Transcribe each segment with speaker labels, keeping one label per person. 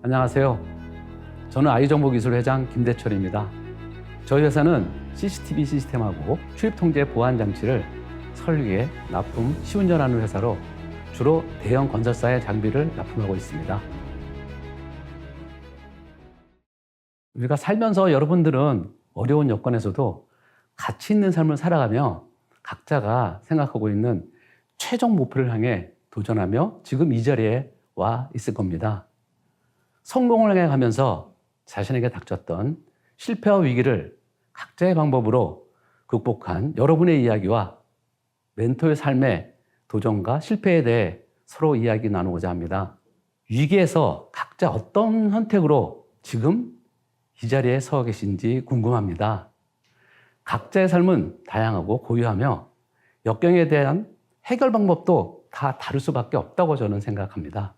Speaker 1: 안녕하세요. 저는 아이정보기술 회장 김대철입니다. 저희 회사는 CCTV 시스템하고 출입 통제 보안 장치를 설계, 납품, 시운전하는 회사로 주로 대형 건설사의 장비를 납품하고 있습니다. 우리가 살면서 여러분들은 어려운 여건에서도 가치 있는 삶을 살아가며 각자가 생각하고 있는 최종 목표를 향해 도전하며 지금 이 자리에 와 있을 겁니다. 성공을 향해 가면서 자신에게 닥쳤던 실패와 위기를 각자의 방법으로 극복한 여러분의 이야기와 멘토의 삶의 도전과 실패에 대해 서로 이야기 나누고자 합니다. 위기에서 각자 어떤 선택으로 지금 이 자리에 서 계신지 궁금합니다. 각자의 삶은 다양하고 고유하며 역경에 대한 해결 방법도 다 다를 수밖에 없다고 저는 생각합니다.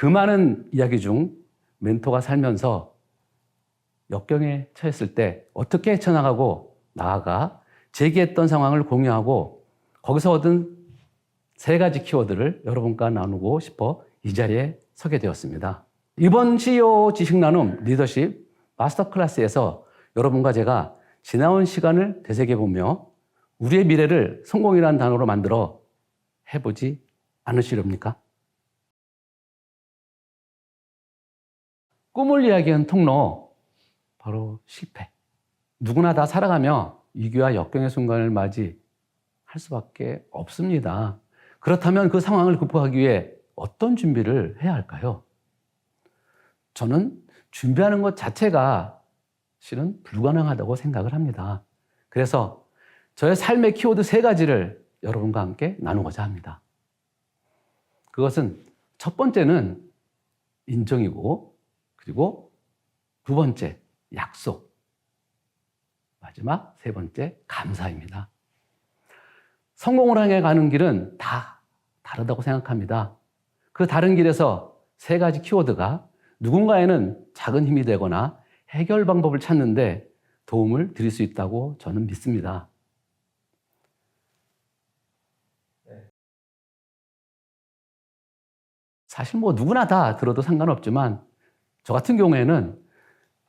Speaker 1: 그 많은 이야기 중 멘토가 살면서 역경에 처했을 때 어떻게 헤쳐나가고 나아가 제기했던 상황을 공유하고 거기서 얻은 세 가지 키워드를 여러분과 나누고 싶어 이 자리에 서게 되었습니다. 이번 CEO 지식 나눔 리더십 마스터 클래스에서 여러분과 제가 지나온 시간을 되새겨 보며 우리의 미래를 성공이라는 단어로 만들어 해보지 않으시렵니까? 꿈을 이야기하는 통로, 바로 실패. 누구나 다 살아가며 위기와 역경의 순간을 맞이할 수밖에 없습니다. 그렇다면 그 상황을 극복하기 위해 어떤 준비를 해야 할까요? 저는 준비하는 것 자체가 실은 불가능하다고 생각을 합니다. 그래서 저의 삶의 키워드 세 가지를 여러분과 함께 나누고자 합니다. 그것은 첫 번째는 인정이고, 그리고 두 번째, 약속. 마지막 세 번째, 감사입니다. 성공을 향해 가는 길은 다 다르다고 생각합니다. 그 다른 길에서 세 가지 키워드가 누군가에는 작은 힘이 되거나 해결 방법을 찾는데 도움을 드릴 수 있다고 저는 믿습니다. 사실 뭐 누구나 다 들어도 상관없지만 저 같은 경우에는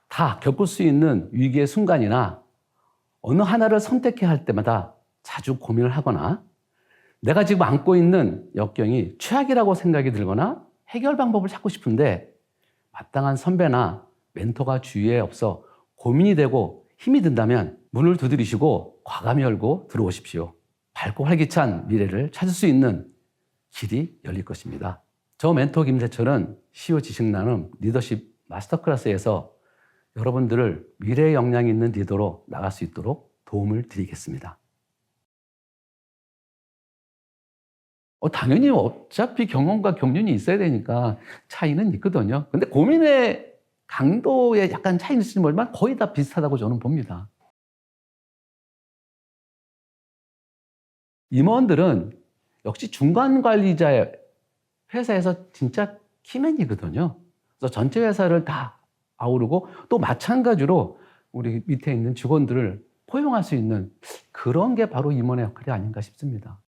Speaker 1: 다 겪을 수 있는 위기의 순간이나 어느 하나를 선택해야 할 때마다 자주 고민을 하거나 내가 지금 안고 있는 역경이 최악이라고 생각이 들거나 해결 방법을 찾고 싶은데 마땅한 선배나 멘토가 주위에 없어 고민이 되고 힘이 든다면 문을 두드리시고 과감히 열고 들어오십시오. 밝고 활기찬 미래를 찾을 수 있는 길이 열릴 것입니다. 저 멘토 김세철은 CEO 지식 나눔 리더십 마스터 클래스에서 여러분들을 미래에 역량 있는 리더로 나갈 수 있도록 도움을 드리겠습니다. 어, 당연히 어차피 경험과 경륜이 있어야 되니까 차이는 있거든요. 근데 고민의 강도에 약간 차이는 있을지 모르지만 거의 다 비슷하다고 저는 봅니다. 임원들은 역시 중간 관리자의 회사에서 진짜 키맨이거든요. 그래서 전체 회사를 다 아우르고 또 마찬가지로 우리 밑에 있는 직원들을 포용할 수 있는 그런 게 바로 임원의 역할이 아닌가 싶습니다.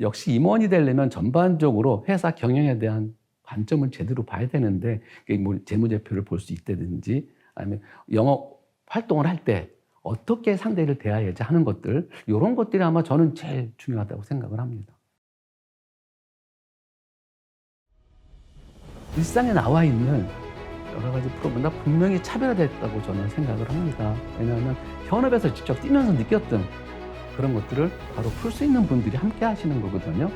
Speaker 1: 역시 임원이 되려면 전반적으로 회사 경영에 대한 관점을 제대로 봐야 되는데 뭐 재무제표를 볼 수 있다든지 아니면 영업 활동을 할 때 어떻게 상대를 대해야지 하는 것들 이런 것들이 아마 저는 제일 중요하다고 생각을 합니다. 일상에 나와 있는 여러 가지 프로보다 분명히 차별화됐다고 저는 생각을 합니다. 왜냐하면 현업에서 직접 뛰면서 느꼈던 그런 것들을 바로 풀 수 있는 분들이 함께 하시는 거거든요.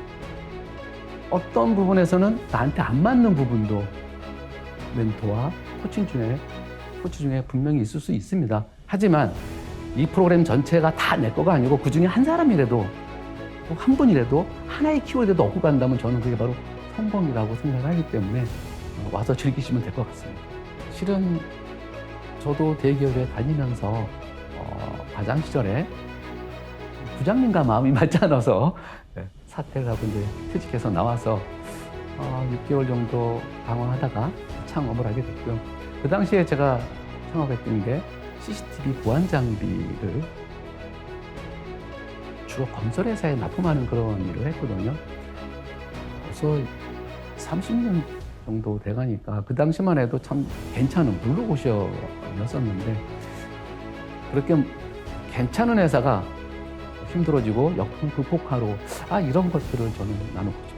Speaker 1: 어떤 부분에서는 나한테 안 맞는 부분도 멘토와 코칭 중에 코치 중에 분명히 있을 수 있습니다. 하지만 이 프로그램 전체가 다 내 거가 아니고 그 중에 한 사람이라도 또한 분이라도 하나의 키워드도 얻고 간다면 저는 그게 바로 성공이라고 생각하기 때문에 와서 즐기시면 될 것 같습니다. 실은 저도 대기업에 다니면서 어, 과장 시절에 부장님과 마음이 맞지 않아서 네, 사퇴를 하고 이제 퇴직해서 나와서 어, 6개월 정도 방황하다가 창업을 하게 됐고요. 그 당시에 제가 창업했던 게 CCTV 보안 장비를 주로 건설회사에 납품하는 그런 일을 했거든요. 벌써 30년 정도 돼가니까 그 당시만 해도 참 괜찮은 블루오션이었었는데 그렇게 괜찮은 회사가 힘들어지고 역풍 극복하러 아 이런 것들을 저는 나누고.